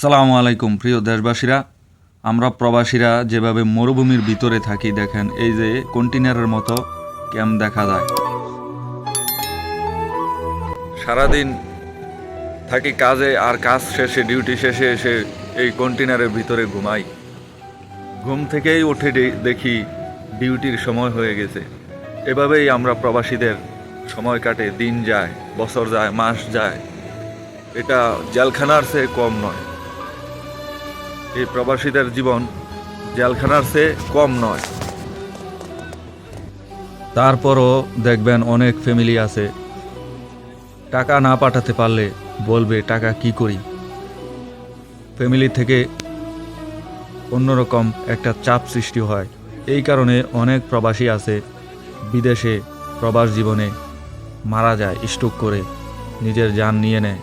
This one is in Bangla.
সালামু আলাইকুম, প্রিয় দেশবাসীরা। আমরা প্রবাসীরা যেভাবে মরুভূমির ভিতরে থাকি, দেখেন এই যে কন্টেনারের মতো ক্যাম্প দেখা যায়। সারাদিন থাকি কাজে আর কাজ শেষে, ডিউটি শেষে এসে এই কন্টেনারের ভিতরে ঘুমাই। ঘুম থেকেই উঠে দেখি ডিউটির সময় হয়ে গেছে। এভাবেই আমরা প্রবাসীদের সময় কাটে, দিন যায়, বছর যায়, মাস যায়। এটা জেলখানার চেয়ে কম নয়। এই প্রবাসীদের জীবন জেলখানার চেয়ে কম নয়। তারপরও দেখবেন অনেক ফ্যামিলি আছে। টাকা না পাঠাতে পারলে বলবে, টাকা কি করি? ফ্যামিলি থেকে অন্যরকম একটা চাপ সৃষ্টি হয়। এই কারণে অনেক প্রবাসী আছে, বিদেশে প্রবাস জীবনে মারা যায়, স্ট্রোক করে, নিজের যান নিয়ে নেয়।